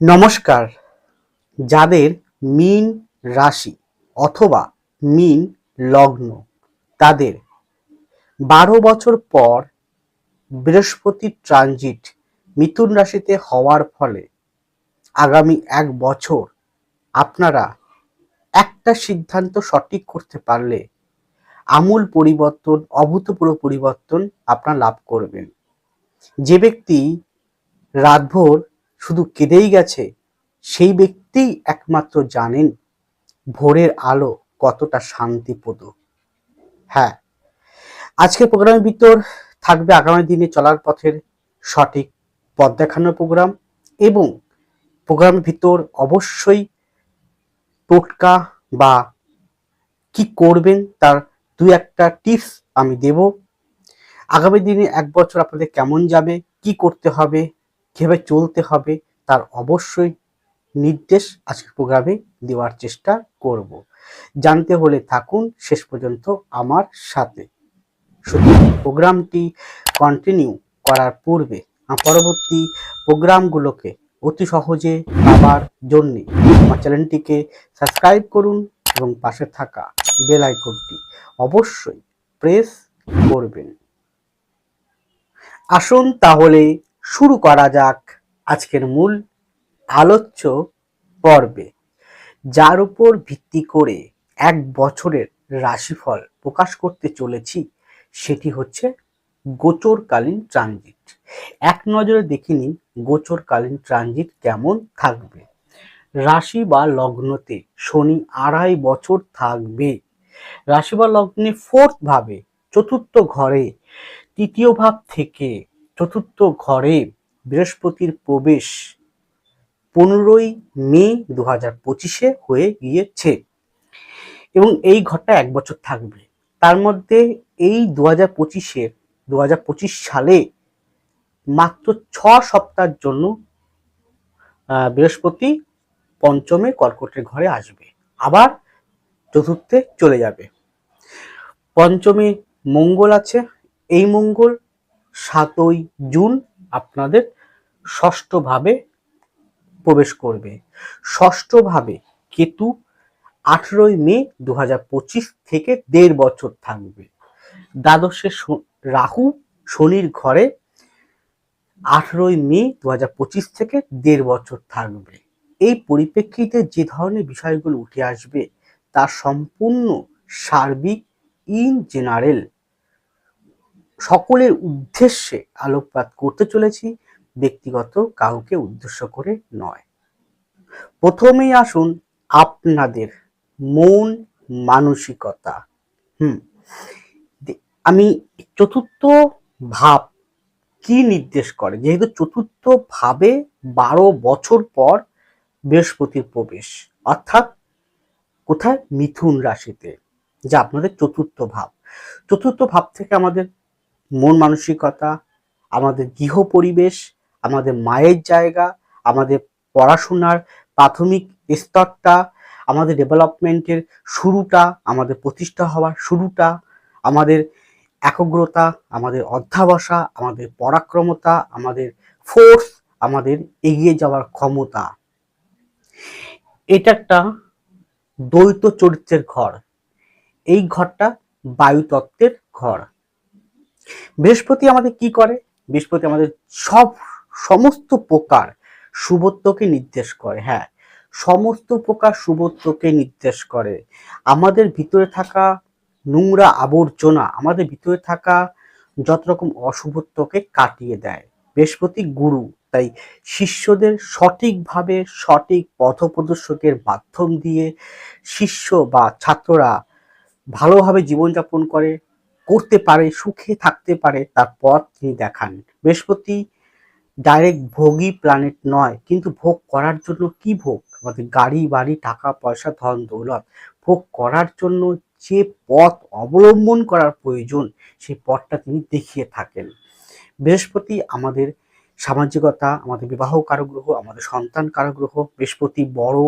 নমস্কার। যাদের মিন রাশি অথবা মিন লগ্ন, তাদের বারো বছর পর বৃহস্পতির ট্রানজিট মিথুন রাশিতে হওয়ার ফলে আগামী এক বছর আপনারা একটা সিদ্ধান্ত সঠিক করতে পারলে আমূল পরিবর্তন, অভূতপূর্ব পরিবর্তন আপনারা লাভ করবেন। যে ব্যক্তি রাতভর শুধু কেঁদেই গেছে, সেই ব্যক্তি একমাত্র জানেন ভোরের আলো কতটা শান্তিপ্রদ। হ্যাঁ আজকে প্রোগ্রামের ভিতর থাকবে আগামী দিনে চলার পথের সঠিক পথ দেখানোর প্রোগ্রাম এবং প্রোগ্রামের ভিতর অবশ্যই টোটকা বা কি করবেন তার দু একটা টিপস আমি দেব। আগামী দিনে এক বছর আপনাদের কেমন যাবে, কি করতে হবে কীভাবে চলতে হবে, তার অবশ্যই নির্দেশ আজকের প্রোগ্রামে দেওয়ার চেষ্টা করব। জানতে হলে থাকুন, শেষ পর্যন্ত আমার সাথে। শুধু প্রোগ্রামটি কন্টিনিউ করার পূর্বে পরবর্তী প্রোগ্রামগুলোকে অতি সহজে পাওয়ার জন্য আমার চ্যানেলটিকে সাবস্ক্রাইব করুন এবং পাশে থাকা বেল আইকনটি অবশ্যই প্রেস করবেন। আসুন তাহলে শুরু করা যাক আজকের মূল আলোচ্য পর্বে, যার উপর ভিত্তি করে এক বছরের রাশিফল প্রকাশ করতে চলেছি, সেটি হচ্ছে গোচরকালীন ট্রানজিট। এক নজরে দেখে নিন গোচরকালীন ট্রানজিট কেমন থাকবে। রাশি বা লগ্নতে শনি আড়াই বছর থাকবে। রাশি বা লগ্নে ফোর্থ ভাবে চতুর্থ ঘরে, তৃতীয় ভাব থেকে চতুর্থ ঘরে বৃহস্পতির প্রবেশ পনেরোই মে দু হাজার পঁচিশে হয়ে গিয়েছে। এবং এই ঘরটা এক বছর থাকবে। তার মধ্যে এই দু হাজার পঁচিশে দু হাজার পঁচিশ সালে মাত্র ছ সপ্তাহের জন্য বৃহস্পতি পঞ্চমে কর্কটের ঘরে আসবে। আবার চতুর্থে চলে যাবে। পঞ্চমে মঙ্গল আছে। এই মঙ্গল সাতই জুন আপনাদের ষষ্ঠভাবে প্রবেশ করবে। ষষ্ঠভাবে কেতু আঠেরোই মে দু থেকে দেড় বছর থাকবে। দ্বাদশে রাহু শনির ঘরে আঠেরোই মে দু থেকে দেড় বছর থাকবে। এই পরিপ্রেক্ষিতে যে ধরনের বিষয়গুলো উঠে আসবে, তা সম্পূর্ণ সার্বিক ইন জেনারেল সকলের উদ্দেশ্যে আলোকপাত করতে চলেছি, ব্যক্তিগত কাউকে উদ্দেশ্য করে নয়। প্রথমেই আসুন আপনাদের মন মানসিকতা। হুম আমি চতুর্থ ভাব কি নির্দেশ করে? যেহেতু চতুর্থ ভাবে বারো বছর পর বৃহস্পতির প্রবেশ, অর্থাৎ কোথায়? মিথুন রাশিতে। যা আপনাদের চতুর্থ ভাব। চতুর্থ ভাব থেকে আমাদের মন মানসিকতা, আমাদের গৃহ পরিবেশ, আমাদের মায়ের জায়গা, আমাদের পড়াশোনার প্রাথমিক স্তরটা, আমাদের ডেভেলপমেন্টের শুরুটা, আমাদের প্রতিষ্ঠা হওয়ার শুরুটা, আমাদের একগ্রতা, আমাদের অধ্যাবসা, আমাদের পরাক্রমতা, আমাদের ফোর্স আমাদের এগিয়ে যাওয়ার ক্ষমতা। এটা একটা দ্বৈত চরিত্রের ঘর। এই ঘরটা বায়ুতত্ত্বের ঘর। বৃহস্পতি আমাদের কি করে? বৃহস্পতি আমাদের সব, সমস্ত প্রকার শুভত্বকে নির্দেশ করে হ্যাঁ। সমস্ত প্রকার শুভত্বকে নির্দেশ করে। আমাদের ভিতরে থাকা নোংরা আবর্জনা, আমাদের ভিতরে থাকা যত রকম অশুভত্বকে কাটিয়ে দেয়। বৃহস্পতি গুরু, তাই শিষ্যদের সঠিকভাবে, সঠিক পথপ্রদর্শকের মাধ্যম দিয়ে শিষ্য বা ছাত্ররা ভালোভাবে জীবনযাপন করে করতে পারে, সুখে থাকতে পারে, তার পথ তিনি দেখান। বৃহস্পতি ডাইরেক্ট ভোগী প্ল্যানেট নয়, কিন্তু ভোগ করার জন্য কি ভোগ? আমাদের গাড়ি, বাড়ি, টাকা, পয়সা, ধন, দৌলত। ভোগ করার জন্য যে পথ অবলম্বন করার প্রয়োজন সেই পথটা তিনি দেখিয়ে থাকেন। বৃহস্পতি আমাদের সামাজিকতা, আমাদের বিবাহ কারগ্রহ, আমাদের সন্তান কারগ্রহ, বৃহস্পতি বড়,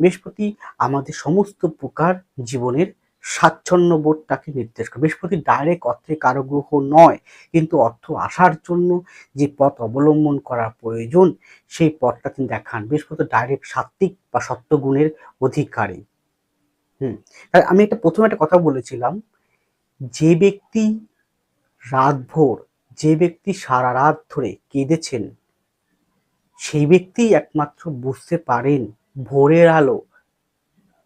বৃহস্পতি আমাদের সমস্ত প্রকার জীবনের স্বাচ্ছন্দ্য বোধটাকে নির্দেশ করে। বৃহস্পতি ডাইরেক্ট অর্থে কারও গ্রহ নয়, কিন্তু অর্থ আসার জন্য যে পথ অবলম্বন করা প্রয়োজন, সেই পথটা তিনি দেখান। বৃহস্পতি ডাইরেক্ট সাত্ত্বিক বা সত্যগুণের অধিকারী। হুম আমি একটা প্রথমে একটা কথা বলেছিলাম, যে ব্যক্তি রাতভর, যে ব্যক্তি সারা রাত ধরে কেঁদেছেন, সেই ব্যক্তি একমাত্র বুঝতে পারেন ভোরের আলো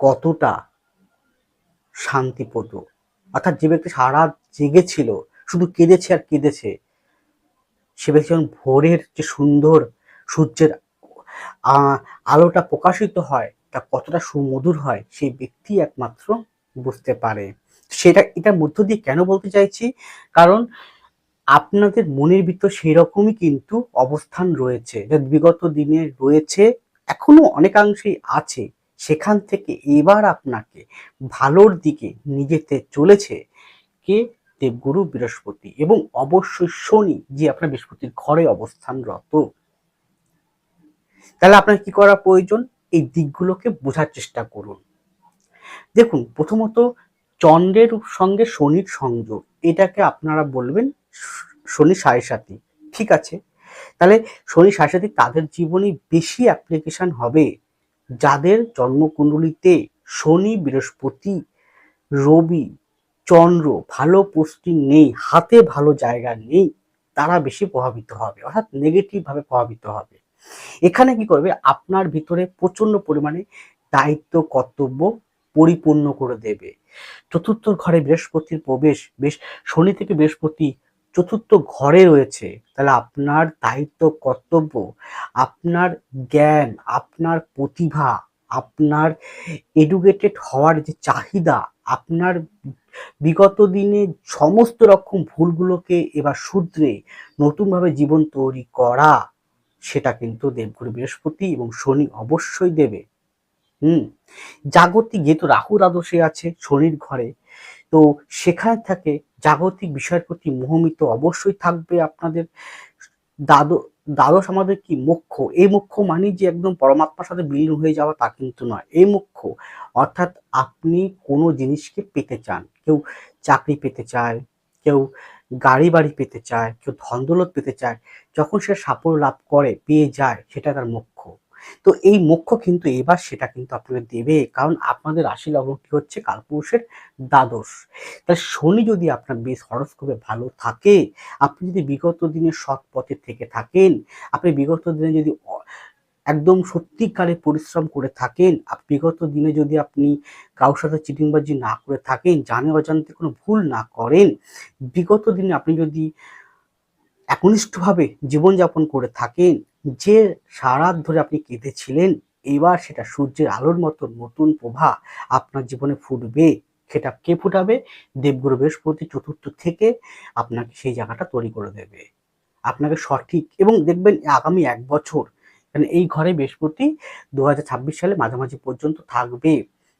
কতটা শান্তিপদ অর্থাৎ যে ব্যক্তি সারা জেগেছিল শুধু কেঁদেছে আর কেঁদেছে, সে ব্যক্তি যখন ভোরের যে সুন্দর সূর্যের আলোটা প্রকাশিত হয়, তা কতটা সুমধুর হয়, সেই ব্যক্তি একমাত্র বুঝতে পারে। সেটা, এটার মধ্য দিয়ে কেন বলতে চাইছি? কারণ আপনাদের মনের ভিতর সেই রকমই কিন্তু অবস্থান রয়েছে। বিগত দিনে রয়েছে, এখনও অনেকাংশেই আছে। সেখান থেকে এবার আপনাকে ভালোর দিকে নিজেতে চলেছে কে? দেবগুরু বৃহস্পতি। এবং অবশ্যই শনি, যে আপনার বৃহস্পতির ঘরে অবস্থানরত। তাহলে আপনার কি করা প্রয়োজন? এই দিকগুলোকে বোঝার চেষ্টা করুন। দেখুন, প্রথমত চন্দ্রের সঙ্গে শনির সংযোগ, এটাকে আপনারা বলবেন শনি সাড়ে সাথী ঠিক আছে? তাহলে শনি সাড়ে সাথী তাদের জীবনে বেশি অ্যাপ্লিকেশন হবে। যাদের জন্মকুণ্ডলিতে শনি, বৃহস্পতি, রবি, চন্দ্র ভালো পোস্টিং নেই, হাতে ভালো জায়গা নেই, তারা বেশি প্রভাবিত হবে, অর্থাৎ নেগেটিভভাবে প্রভাবিত হবে। এখানে কি করবে? আপনার ভিতরে প্রচণ্ড পরিমাণে দায়িত্ব, কর্তব্য পরিপূর্ণ করে দেবে। চতুর্থ ঘরে বৃহস্পতির প্রবেশ, বেশ শনি থেকে বৃহস্পতি চতুর্থ ঘরে রয়েছে, তাহলে আপনার দায়িত্ব, কর্তব্য, আপনার জ্ঞান, আপনার প্রতিভা, আপনার এডুকেটেড হওয়ার যে চাহিদা, আপনার বিগত দিনে সমস্ত রকম ভুলগুলোকে এবার শুধরে নতুনভাবে জীবন তৈরি করা, সেটা কিন্তু দেবগুরু বৃহস্পতি এবং শনি অবশ্যই দেবে। হুম, জাগতিক যেহেতু রাহুর আদর্শে আছে, শনির ঘরে তো সেখানে থাকে জাগতিক বিষয়ের প্রতি মোহমিত অবশ্যই থাকবে আপনাদের। দ্বাদশ দ্বাদশ আমাদের কি? মুখ্য এই মুখ্য মানে যে একদম পরমাত্মার সাথে বিলীন হয়ে যাওয়া তা কিন্তু নয়। এই মুখ্য অর্থাৎ আপনি কোনো জিনিসকে পেতে চান। কেউ চাকরি পেতে চায়, কেউ গাড়ি বাড়ি পেতে চায়, কেউ ধন পেতে চায়, যখন সে সাফল্য লাভ করে, পেয়ে যায়, সেটা তার মুখ্য তো এই মুখ্য কিন্তু এবার সেটা কিন্তু আপনাকে দেবে, কারণ আপনাদের রাশি লগ্নটি হচ্ছে কালপুরুষের দ্বাদশ। তাহলে শনি যদি আপনার বেশ হরস্কোপে ভালো থাকে, আপনি যদি বিগত দিনে সৎ পথে থেকে থাকেন, আপনি বিগত দিনে যদি একদম সত্যিকারে পরিশ্রম করে থাকেন বিগত দিনে যদি আপনি কারোর সাথে চিটিংবাজি না করে থাকেন, জানে অজান্তে কোনো ভুল না করেন, বিগত দিনে আপনি যদি একনিষ্ঠভাবে জীবনযাপন করে থাকেন যে সারাত ধরে আপনি কেঁদেছিলেন, এবার সেটা সূর্যের আলোর মতো নতুন প্রভা আপনার জীবনে ফুটবে। সেটা কে ফুটাবে? দেবগুরু বৃহস্পতি চতুর্থ থেকে আপনাকে সেই জায়গাটা তৈরি করে দেবে। আপনাকে সঠিক এবং দেখবেন আগামী এক বছর মানে এই ঘরে বৃহস্পতি দু হাজার ছাব্বিশ সালে মাঝামাঝি পর্যন্ত থাকবে।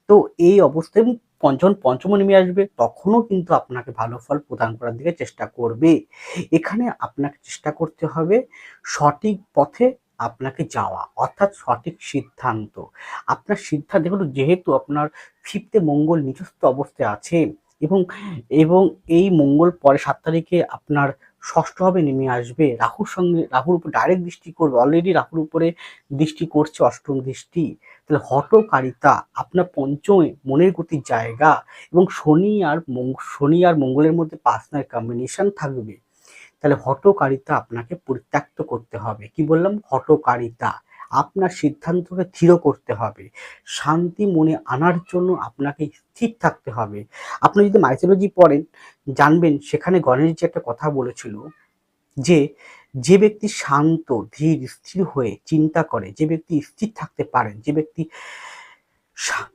তো এই অবস্থায় পঞ্চম পঞ্চম নেমে আসবে, তখনও কিন্তু আপনাকে ভালো ফল প্রদান করার দিকে চেষ্টা করবে। এখানে আপনাকে চেষ্টা করতে হবে সঠিক পথে আপনাকে যাওয়া, অর্থাৎ সঠিক সিদ্ধান্ত। আপনার সিদ্ধান্ত, দেখুন, যেহেতু আপনার ফিফতে মঙ্গল নিজস্ব অবস্থায় আছে এবং এবং এই মঙ্গল পরে সাত তারিখে আপনার ষষ্ঠভাবে নেমে আসবে। রাহুর সঙ্গে, রাহুর উপর ডাইরেক্ট দৃষ্টি করবে। অলরেডি রাহুর উপরে দৃষ্টি করছে অষ্টম দৃষ্টি। তাহলে হটকারিতা আপনার পঞ্চমে মনের গতির জায়গা এবং শনি আর শনি আর মঙ্গলের মধ্যে পার্সোনাল কম্বিনেশন থাকবে। তাহলে হটকারিতা আপনাকে পরিত্যক্ত করতে হবে। কি বললাম? হটকারিতা আপনার সিদ্ধান্তকে দৃঢ় করতে হবে। শান্তি মনে আনার জন্য আপনাকে স্থির থাকতে হবে। আপনি যদি মাইথোলজি পড়েন, জানবেন সেখানে গণেশজি একটা কথা বলেছিল যে যে ব্যক্তি শান্ত, ধীর, স্থির হয়ে চিন্তা করে, যে ব্যক্তি স্থির থাকতে পারেন, যে ব্যক্তি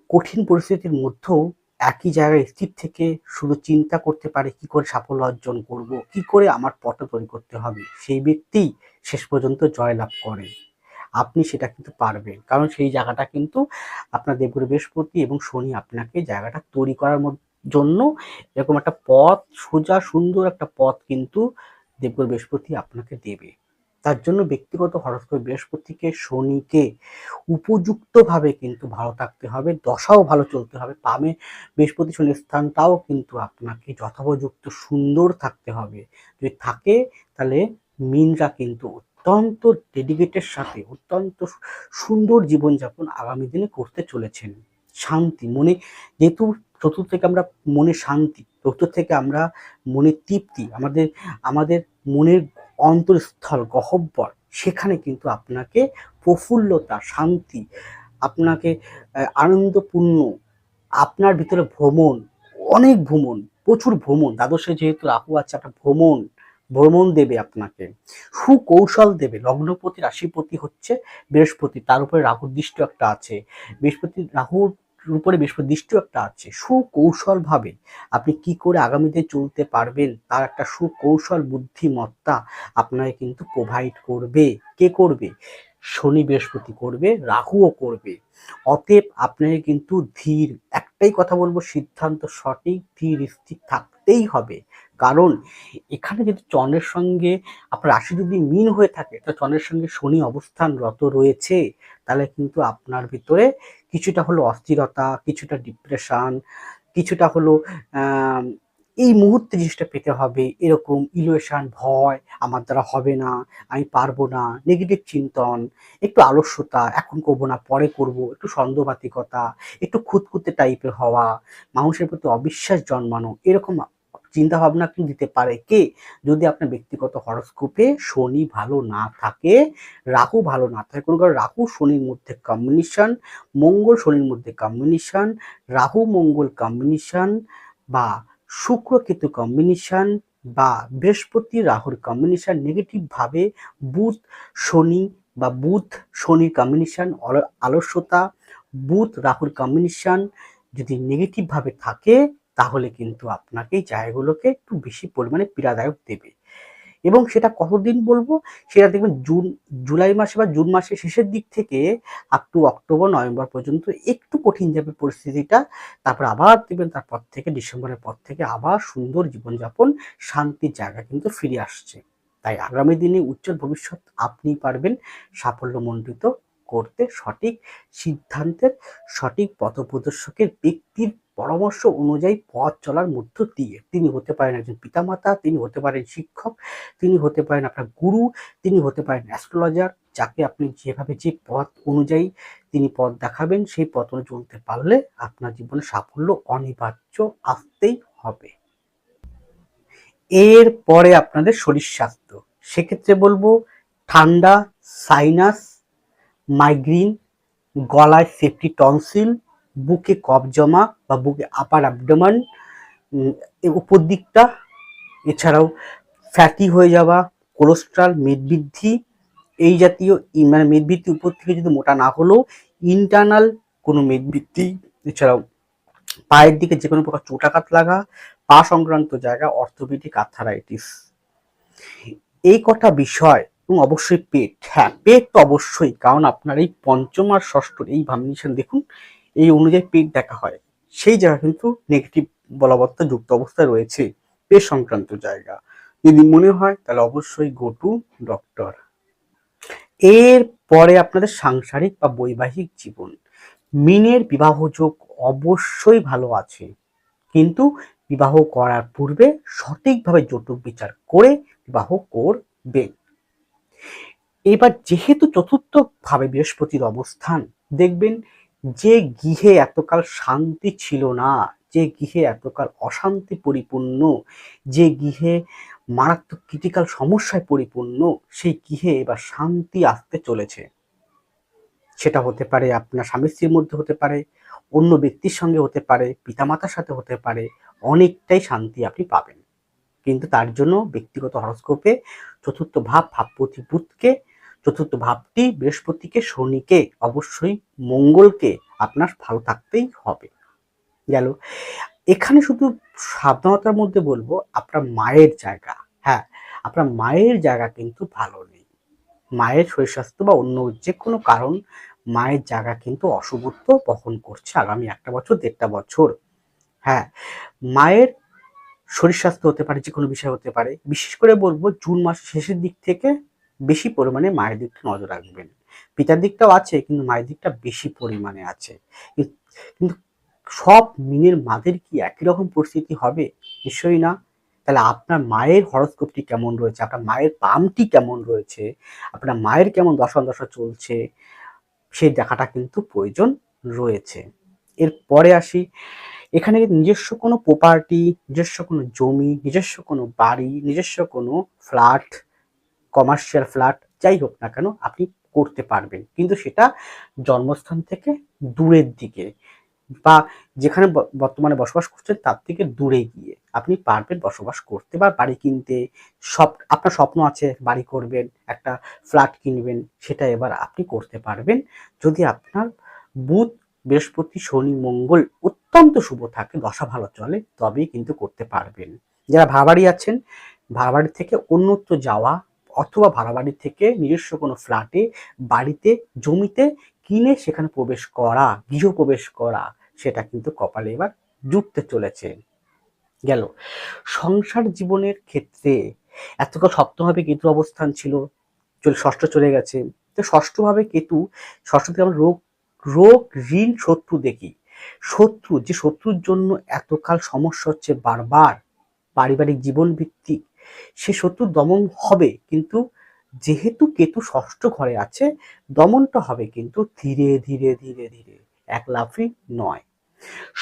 কঠিন পরিস্থিতির মধ্যেও একই জায়গায় স্থির থেকে শুধু চিন্তা করতে পারে, কি করে সাফল্য অর্জন করব, কি করে আমার পথ তৈরি করতে হবে, সেই ব্যক্তি শেষ পর্যন্ত জয়লাভ করে। আপনি সেটা কিন্তু পারবেন। কারণ সেই জায়গাটা কিন্তু আপনার দেবগুরু বৃহস্পতি এবং শনি আপনাকে জায়গাটা তৈরি করার জন্য এরকম একটা পথ, সোজা, সুন্দর একটা পথ কিন্তু দেবগুরু বৃহস্পতি আপনাকে দেবে। তার জন্য ব্যক্তিগত হরস্কোপ বৃহস্পতিকে, শনিকে উপযুক্তভাবে কিন্তু ভালো থাকতে হবে, দশাও ভালো চলতে হবে। পামে বৃহস্পতি, শনির স্থানটাও কিন্তু আপনাকে যথোপযুক্ত সুন্দর থাকতে হবে। যদি থাকে তাহলে মিনরা কিন্তু অত্যন্ত ডেডিকেটের সাথে, অত্যন্ত সুন্দর জীবনযাপন আগামী দিনে করতে চলেছেন। শান্তি, মনে যেহেতু চতুর্থ থেকে আমরা মনে শান্তি, চতুর্থ থেকে আমরা মনে তৃপ্তি, আমাদের আমাদের মনের অন্তরস্থল, গহব্বর, সেখানে কিন্তু আপনাকে প্রফুল্লতা, শান্তি, আপনাকে আনন্দপূর্ণ, আপনার ভিতরে ভ্রমণ, অনেক ভ্রমণ, প্রচুর ভ্রমণ। দ্বাদশে যেহেতু রাহু আছে, একটা ভ্রমণ ভ্রমণ দেবে আপনাকে। সুকৌশল দেবে। লগ্নপতি রাশিপতি হচ্ছে বৃহস্পতি, তার উপরে রাহুর দৃষ্টি একটা আছে। বৃহস্পতি, রাহুর উপরে বৃহস্পতি দৃষ্টিও একটা আছে। সুকৌশলভাবে আপনি কি করে আগামীতে চলতে পারবেন, তার একটা সুকৌশল, বুদ্ধিমত্তা আপনাকে কিন্তু প্রোভাইড করবে। কে করবে? শনি বৃহস্পতি করবে, রাহুও করবে। অতএব আপনাকে কিন্তু ধীর, একটাই কথা বলব, সিদ্ধান্ত সঠিক, ধীর, স্থির থাকতেই হবে। কারণ এখানে যদি চন্দ্রের সঙ্গে আপনার রাশি যদি মিন হয়ে থাকে, তা চন্দ্রের সঙ্গে শনি অবস্থানরত রয়েছে, তাহলে কিন্তু আপনার ভিতরে কিছুটা হলো অস্থিরতা, কিছুটা ডিপ্রেশন কিছুটা হলো এই মুহূর্তে জিনিসটা পেতে হবে। এরকম ইলোয়েশান ভয়, আমার দ্বারা হবে না, আমি পারব না নেগেটিভ চিন্তন, একটু আলস্যতা, এখন করব না, পরে করব, একটু সন্দেহবাতিকতা একটু খুঁতখুঁতে টাইপের হওয়া, মানুষের প্রতি অবিশ্বাস জন্মানো, এরকম চিন্তা ভাবনা কি দিতে পারে? কে? যদি আপনার ব্যক্তিগত হরস্কোপে শনি ভালো না থাকে, রাহু ভালো না থাকে, কোনো কারণ রাহু শনির মধ্যে কম্বিনেশন মঙ্গল শনির মধ্যে কম্বিনেশন রাহু মঙ্গল কম্বিনেশন বা শুক্র কেতু কম্বিনেশন বা বৃহস্পতি রাহুর কম্বিনেশন নেগেটিভভাবে বুধ শনি বা বুধ শনির কম্বিনেশন আলস্যতা, বুধ রাহুর কম্বিনেশন যদি নেগেটিভভাবে থাকে তাহলে কিন্তু আপনাকে জায়গাগুলোকে একটু বেশি পরিমাণে পীড়াদায়ক দেবে। এবং সেটা কতদিন বলব? সেটা দেখবেন জুন, জুলাই মাসে বা জুন মাসের শেষের দিক থেকে আপ টু অক্টোবর নভেম্বর পর্যন্ত একটু কঠিন যাবে পরিস্থিতিটা, তারপর আবার দেখবেন তারপর থেকে, ডিসেম্বরের পর থেকে আবার সুন্দর জীবনযাপন, শান্তির জায়গা কিন্তু ফিরে আসছে। তাই আগামী দিনে উজ্জ্বল ভবিষ্যৎ আপনি পারবেন সাফল্যমণ্ডিত করতে সঠিক সিদ্ধান্তের, সঠিক পথপ্রদর্শকের ব্যক্তির পরামর্শ অনুযায়ী পথ চলার মধ্য দিয়ে। তিনি হতে পারেন একজন পিতামাতা, তিনি হতে পারেন শিক্ষক, তিনি হতে পারেন আপনার গুরু, তিনি হতে পারেন অ্যাস্ট্রোলজার যাকে আপনি যেভাবে যে পথ অনুযায়ী তিনি পথ দেখাবেন, সেই পথ অনুযায়ী চলতে পারলে আপনার জীবনে সাফল্য অনিবার্য আসতেই হবে। এর পরে আপনাদের শরীর স্বাস্থ্য। সেক্ষেত্রে বলব, ঠান্ডা সাইনাস মাইগ্রিন গলায় সেফটি টনসিল বুকে কফ জমা বা বুকে আপার অ্যাবডোমান উপর দিকটা, এছাড়াও ফ্যাটি হয়ে যাওয়া কোলেস্ট্রল মেদবৃদ্ধি এই জাতীয় মানে মেদবৃদ্ধি উপর থেকে যদি মোটা না হলেও ইন্টারনাল কোনো মেদবৃদ্ধি এছাড়াও পায়ের দিকে যে কোনো প্রকার চোটাঘাত লাগা, পা সংক্রান্ত জায়গা, অর্থোপেডিক আর্থারাইটিস এই কটা বিষয়, এবং অবশ্যই পেট হ্যাঁ পেট তো অবশ্যই, কারণ আপনার এই পঞ্চম আর ষষ্ঠ, এই ভাবনিশন দেখুন এই অনুযায়ী পেট দেখা হয়। সেই জায়গা কিন্তু নেগেটিভ বলবত্তা যুক্ত অবস্থায় রয়েছে। পেট সংক্রান্ত জায়গা। যদি মনে হয়, তাহলে অবশ্যই গো টু ডক্টর এর পরে আপনাদের সাংসারিক বা বৈবাহিক জীবন। মিনের বিবাহ যোগ অবশ্যই ভালো আছে। কিন্তু বিবাহ করার পূর্বে সঠিকভাবে যৌতুক বিচার করে বিবাহ করবেন। এবার যেহেতু চতুর্থ ভাবে বৃহস্পতির অবস্থান, দেখবেন যে গৃহে এতকাল শান্তি ছিল না, যে গৃহে এতকাল অশান্তি পরিপূর্ণ, যে গৃহে মারাত্মক ক্রিটিক্যাল সমস্যায় পরিপূর্ণ, সেই গৃহে এবার শান্তি আসতে চলেছে। সেটা হতে পারে আপনার স্বামী স্ত্রীর মধ্যে হতে পারে, অন্য ব্যক্তির সঙ্গে হতে পারে, পিতামাতার সাথে হতে পারে, অনেকটাই শান্তি আপনি পাবেন। কিন্তু তার জন্য ব্যক্তিগত হরস্কোপে চতুর্থ ভাব ভাবপতি বুধকে চতুর্থ ভাবটি বৃহস্পতিকে, শনিকে, অবশ্যই মঙ্গলকে আপনার ভালো থাকতেই হবে। গেল। এখানে শুধু সাবধানতার মধ্যে বলব, আপনার মায়ের জায়গা। হ্যাঁ আপনার মায়ের জায়গা কিন্তু ভালো নেই। মায়ের শরীর স্বাস্থ্য বা অন্য যে কোনো কারণ মায়ের জায়গা কিন্তু অশুভত্ব বহন করছে আগামী একটা বছর, দেড়টা বছর। হ্যাঁ মায়ের শরীর স্বাস্থ্য হতে পারে, যে কোনো বিষয় হতে পারে। বিশেষ করে বলব, জুন মাসের শেষের দিক থেকে বেশি পরিমাণে মায়ের দিকটা নজর রাখবেন। পিতার দিকটাও আছে, কিন্তু মায়ের দিকটা বেশি পরিমাণে আছে। কিন্তু সব মিনের মাদের কি একই রকম পরিস্থিতি হবে? নিশ্চয়ই না। তাহলে আপনার মায়ের হরস্কোপটি কেমন রয়েছে? আপনার মায়ের পামটি কেমন রয়েছে? আপনার মায়ের কেমন দশা দশা চলছে? সেই দেখাটা কিন্তু প্রয়োজন রয়েছে। এরপরে আসি। এখানে নিজস্ব কোনো প্রপার্টি নিজস্ব কোনো জমি, নিজস্ব কোনো বাড়ি, নিজস্ব কোনো ফ্ল্যাট কমার্শিয়াল ফ্ল্যাট যাই হোক না কেন, আপনি করতে পারবেন। কিন্তু সেটা জন্মস্থান থেকে দূরের দিকে বা যেখানে বর্তমানে বসবাস করছেন তার থেকে দূরে গিয়ে আপনি পারবেন বসবাস করতে বা বাড়ি কিনতে। সব আপনার স্বপ্ন আছে, বাড়ি করবেন, একটা ফ্ল্যাট কিনবেন, সেটা এবার আপনি করতে পারবেন। যদি আপনার বুধ, বৃহস্পতি, শনি, মঙ্গল অত্যন্ত শুভ থাকে, দশা ভালো চলে, তবেই কিন্তু করতে পারবেন। যারা ভাড়াবাড়ি আছেন ভাড়াবাড়ি থেকে অন্যত্র যাওয়া অথবা ভাড়াবাড়ি থেকে নিজস্ব কোনো ফ্ল্যাটে বাড়িতে, জমিতে কিনে সেখানে প্রবেশ করা গৃহ প্রবেশ করা, সেটা কিন্তু কপালে এবার জুটতে চলেছে। গেল। সংসার জীবনের ক্ষেত্রে এতকাল সপ্তমভাবে কেতু অবস্থান ছিল, চলে ষষ্ঠ চলে গেছে। তো ষষ্ঠভাবে কেতু ষষ্ঠ থেকে আমরা রোগ রোগ, ঋণ, শত্রু দেখি। শত্রু, যে শত্রুর জন্য এতকাল সমস্যা হচ্ছে বারবার, পারিবারিক জীবন ভিত্তিক সে শত্রু দমন হবে, কিন্তু যেহেতু কেতু ষষ্ঠ ঘরে আছে, দমনটা হবে কিন্তু ধীরে ধীরে ধীরে ধীরে, এক লাফি নয়।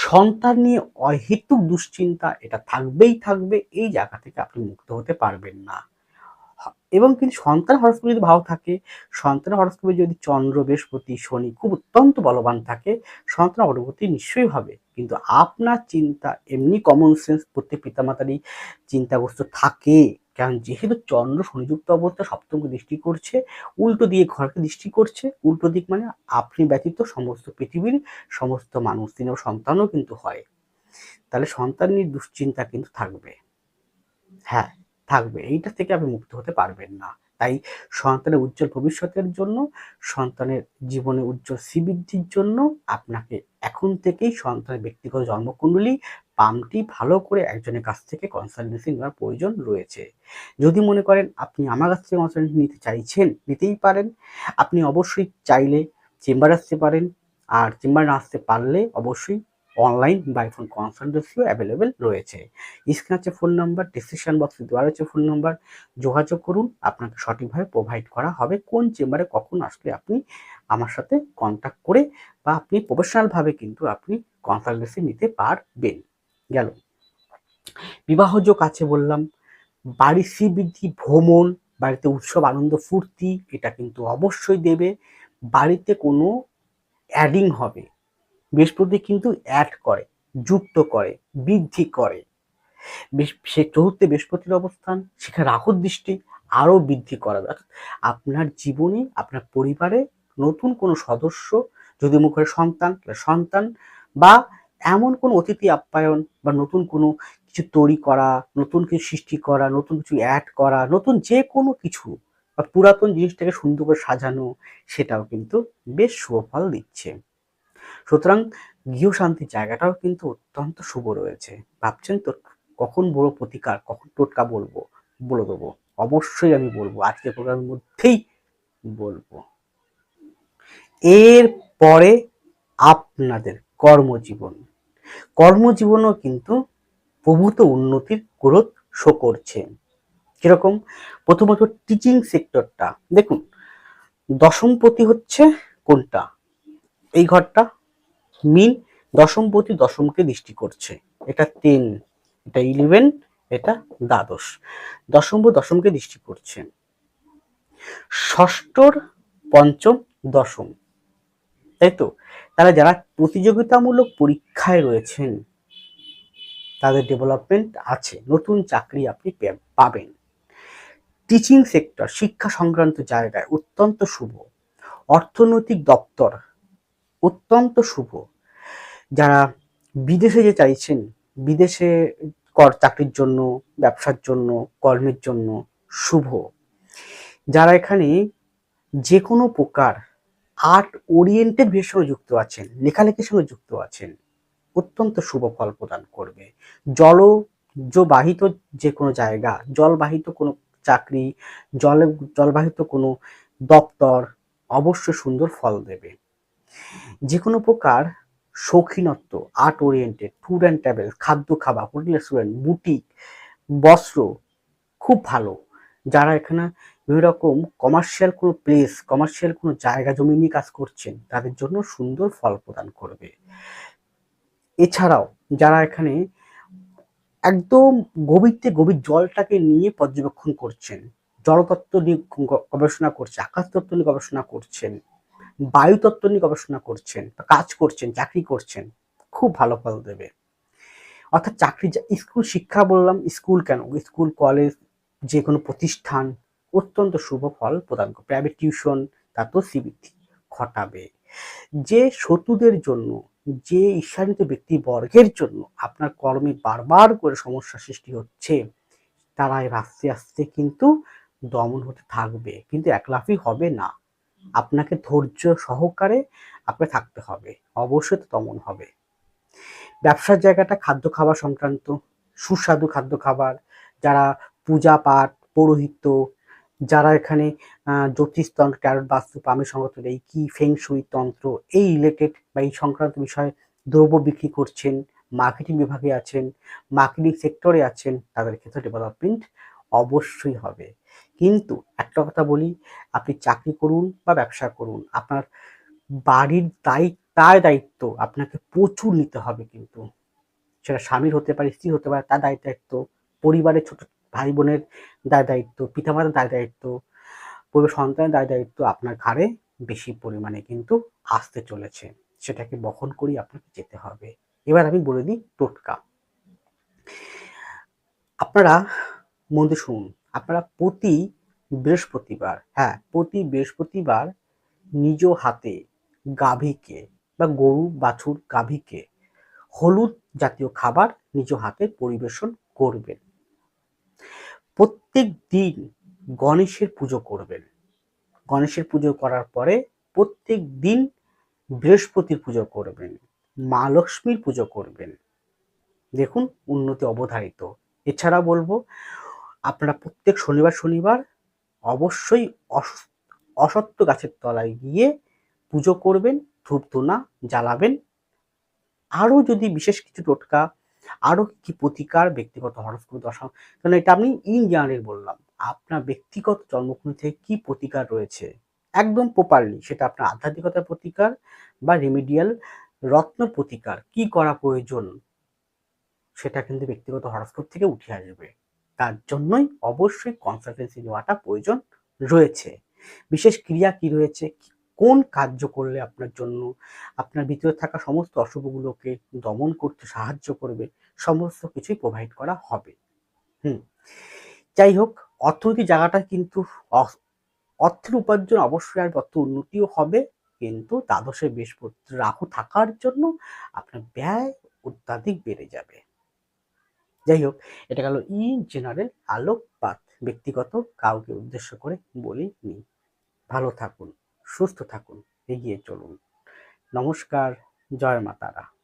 সন্তান নিয়ে অহেতুক দুশ্চিন্তা এটা থাকবেই থাকবে, এই জায়গা থেকে আপনি মুক্ত হতে পারবেন না। এবং কিন্তু সন্তান হরস্কোপে যদি ভালো থাকে, সন্তান হরস্কোপে যদি চন্দ্র, বৃহস্পতি, শনি খুব অত্যন্ত বলবান থাকে, সন্তান অগ্রগতি নিশ্চয়ই হবে। কিন্তু আপনার চিন্তা এমনি কমন সেন্স প্রত্যেক পিতামাতারই চিন্তাগ্রস্ত থাকে। কারণ যেহেতু চন্দ্র শনিযুক্ত অবস্থা সপ্তমকে দৃষ্টি করছে, উল্টো দিয়ে ঘরকে দৃষ্টি করছে, উল্টো দিক মানে আপনি ব্যতীত সমস্ত পৃথিবীর সমস্ত মানুষ তিনি সন্তানও কিন্তু হয়। তাহলে সন্তান নিয়ে দুশ্চিন্তা কিন্তু থাকবে। হ্যাঁ। থাকবে। এইটা থেকে আপনি মুক্ত হতে পারবেন না। তাই সন্তানের উজ্জ্বল ভবিষ্যতের জন্য, সন্তানের জীবনে উজ্জ্বল শ্রীবৃদ্ধির জন্য আপনাকে এখন থেকেই সন্তানের ব্যক্তিগত জন্মকুণ্ডলী, পামটি ভালো করে একজনের কাছ থেকে কনসালটেন্সি নেওয়ার প্রয়োজন রয়েছে। যদি মনে করেন আপনি আমার কাছ থেকে কনসালটেন্সি নিতে চাইছেন, নিতেই পারেন। আপনি অবশ্যই চাইলে চেম্বার আসতে পারেন। আর চেম্বার না আসতে পারলে অবশ্যই অনলাইন বা ফোন কনসালটেন্সিও অ্যাভেলেবেল রয়েছে। স্ক্রিন আছে ফোন নাম্বার ডিসক্রিপশন বক্সে দেওয়া রয়েছে ফোন নাম্বার যোগাযোগ করুন, আপনাকে সঠিকভাবে প্রোভাইড করা হবে কোন চেম্বারে কখন আসলে আপনি আমার সাথে কন্ট্যাক্ট করে বা আপনি প্রফেশনালভাবে কিন্তু আপনি কনসালটেন্সি নিতে পারবেন। গেল। বিবাহযোগ আছে বললাম। বাড়ির শ্রীবৃদ্ধি, ভ্রমণ, বাড়িতে উৎসব, আনন্দ, ফুর্তি, এটা কিন্তু অবশ্যই দেবে। বাড়িতে কোনো অ্যাডিং হবে। বৃহস্পতি কিন্তু অ্যাড করে, যুক্ত করে, বৃদ্ধি করে। সে চতুর্থে বৃহস্পতির অবস্থান, সেখানে রাহুর দৃষ্টি আরও বৃদ্ধি করাবে। অর্থাৎ আপনার জীবনে, আপনার পরিবারে নতুন কোনো সদস্য যদি মুখের সন্তান সন্তান বা এমন কোনো অতিথি আপ্যায়ন বা নতুন কোনো কিছু তৈরি করা, নতুন কিছু সৃষ্টি করা, নতুন কিছু অ্যাড করা, নতুন যে কোনো কিছু বা পুরাতন জিনিসটাকে সুন্দর করে সাজানো, সেটাও কিন্তু বেশ শুভফল দিচ্ছে। সুতরাং গৃহশান্তির জায়গাটাও কিন্তু অত্যন্ত শুভ রয়েছে। ভাবছেন তো কখন বড় প্রতিকার, কখন টোটকা বলব, বলে দেবো? অবশ্যই আমি বলব আজকের প্রোগ্রামের মধ্যেই বলব। এর পরে আপনাদের কর্মজীবন। কর্মজীবনও কিন্তু প্রভূত উন্নতির গ্রোথ শো করছে। কীরকম? প্রথমত টিচিং সেক্টরটা দেখুন দশমপতি হচ্ছে কোনটা? এই ঘরটা মিন দশমপতি দশমকে দৃষ্টি করছে। এটা টেন এটা ইলেভেন এটা দ্বাদশ। দশম দশমকে দৃষ্টি করছে। ষষ্ঠর পঞ্চম দশম। তাই তো? তারা যারা প্রতিযোগিতামূলক পরীক্ষায় রয়েছেন, তাদের ডেভেলপমেন্ট আছে। নতুন চাকরি আপনি পাবেন। টিচিং সেক্টর শিক্ষা সংক্রান্ত জায়গায় অত্যন্ত শুভ। অর্থনৈতিক দপ্তর অত্যন্ত শুভ। যারা বিদেশে যে চাইছেন, বিদেশে কর, চাকরির জন্য, ব্যবসার জন্য, কর্মের জন্য শুভ। যারা এখানে যে কোনো প্রকার আর্ট ওরিয়েন্টেড বিষয়ের সঙ্গে যুক্ত আছেন লেখালেখির সঙ্গে যুক্ত আছেন, অত্যন্ত শুভ ফল প্রদান করবে। জলজ বাহিত যে কোনো জায়গা জলবাহিত কোনো চাকরি, জলে জলবাহিত কোনো দপ্তর অবশ্য সুন্দর ফল দেবে। যে কোনো প্রকার শৌখিনত্ব, art oriented food and travel খাদ্য খাবার, হোটেল রেস্টুরেন্ট বুটিক বস্ত্র, খুব ভালো। যারা এখানে বিভিন্ন রকম কমার্শিয়াল কোনো প্লেস কমার্শিয়াল কোনো জায়গা, জমি নিয়ে কাজ করছেন, তাদের জন্য সুন্দর ফল প্রদান করবে। এছাড়াও যারা এখানে একদম গভীরতে গভীর জলটাকে নিয়ে পর্যবেক্ষণ করছেন, জলতত্ত্ব নিয়ে গবেষণা করছে, আকাশতত্ত্ব নিয়ে গবেষণা করছেন বায়ুতত্ত্ব নিয়ে গবেষণা করছেন কাজ করছেন, চাকরি করছেন, খুব ভালো ফল দেবে। অর্থাৎ চাকরি স্কুল শিক্ষা বললাম, স্কুল কেন? স্কুল, কলেজ যে কোনো প্রতিষ্ঠান অত্যন্ত শুভ ফল প্রদান করে। প্রাইভেট টিউশন তাতেও শ্রীবৃদ্ধি ঘটাবে। যে শত্রুদের জন্য, যে ঈর্ষান্বিত ব্যক্তিবর্গের জন্য আপনার কর্মে বারবার করে সমস্যা সৃষ্টি হচ্ছে, তারা আস্তে আস্তে কিন্তু দমন হতে থাকবে। কিন্তু একলাফই হবে না। আপনাকে ধৈর্য সহকারে আপনাকে থাকতে হবে। অবশ্যই তো দমন হবে। ব্যবসার জায়গাটা খাদ্য খাবার সংক্রান্ত, সুস্বাদু খাদ্য খাবার, যারা পূজা পাঠ, পৌরোহিত্য, যারা এখানে জ্যোতিষতন্ত্র, ট্যারট বাস্তু পামি সংক্রান্ত এই কি ফেংশুই তন্ত্র, এই রিলেটেড বা এই সংক্রান্ত বিষয়ে দ্রব্য বিক্রি করছেন মার্কেটিং বিভাগে আছেন মার্কেটিং সেক্টরে আছেন, তাদের ক্ষেত্রে ডেভেলপমেন্ট অবশ্যই হবে। কিন্তু একটা কথা বলি, আপনি চাকরি করুন বা ব্যবসা করুন, আপনার বাড়ির দায়িত্ব দায় দায়িত্ব আপনাকে প্রচুর নিতে হবে কিন্তু। সেটা স্বামীর হতে পারে স্ত্রী হতে পারে, তার দায় দায়িত্ব। পরিবারের ছোট ভাই বোনের দায় দায়িত্ব, পিতামাতার দায় দায়িত্ব, পরিবার সন্তানের দায় দায়িত্ব আপনার ঘাড়ে বেশি পরিমাণে কিন্তু আসতে চলেছে। সেটাকে বহন করেই আপনাকে যেতে হবে। এবার আমি বলে দিই টোটকা। আপনারা দিয়ে শুনুন। আপনারা প্রতি বৃহস্পতিবার হ্যাঁ প্রতি বৃহস্পতিবার নিজ হাতে গাভীকে বা গরু বাছুর গাভীকে হলুদ জাতীয় খাবার নিজ হাতে পরিবেশন করবেন। প্রত্যেক দিন গণেশের পুজো করবেন। গণেশের পুজো করার পরে প্রত্যেক দিন বৃহস্পতির পুজো করবেন, মা লক্ষ্মীর পুজো করবেন। দেখুন, উন্নতি অবধারিত। এছাড়া বলব আপনারা প্রত্যেক শনিবার শনিবার অবশ্যই অস- অসত্য গাছের তলায় গিয়ে পুজো করবেন ধূপ ধুনা জ্বালাবেন। আরও যদি বিশেষ কিছু টোটকা, আরও কি প্রতিকার, ব্যক্তিগত হরস্কোপ দশা কারণ এটা আমি ইন জেনারেল বললাম। আপনার ব্যক্তিগত জন্মকুণ্ডলী থেকে কি প্রতিকার রয়েছে? একদম প্রপারলি সেটা আপনার আধ্যাত্মিকতার প্রতিকার বা রেমিডিয়াল রত্ন প্রতিকার। কি করা প্রয়োজন? সেটা কিন্তু ব্যক্তিগত হরস্কোপ থেকে উঠে আসবে। তার জন্যই অবশ্যই কনসালটেন্সি নেওয়াটা প্রয়োজন রয়েছে। বিশেষ ক্রিয়া কি রয়েছে? কোন কার্য করলে আপনার জন্য, আপনার ভিতরে থাকা সমস্ত অশুভগুলোকে দমন করতে সাহায্য করবে, সমস্ত কিছুই প্রোভাইড করা হবে। হুম, যাই হোক, অর্থনৈতিক জায়গাটা কিন্তু অর্থের উপার্জন অবশ্যই আর অর্থ উন্নতিও হবে, কিন্তু দ্বাদশে বৃহস্পতি রাহু থাকার জন্য আপনার ব্যয় অত্যাধিক বেড়ে যাবে। যাই হোক, এটা গেল ইন জেনারেল আলোকপাত, ব্যক্তিগত কাউকে উদ্দেশ্য করে বলিনি ভালো থাকুন, সুস্থ থাকুন, এগিয়ে চলুন। নমস্কার, জয় মাতারা।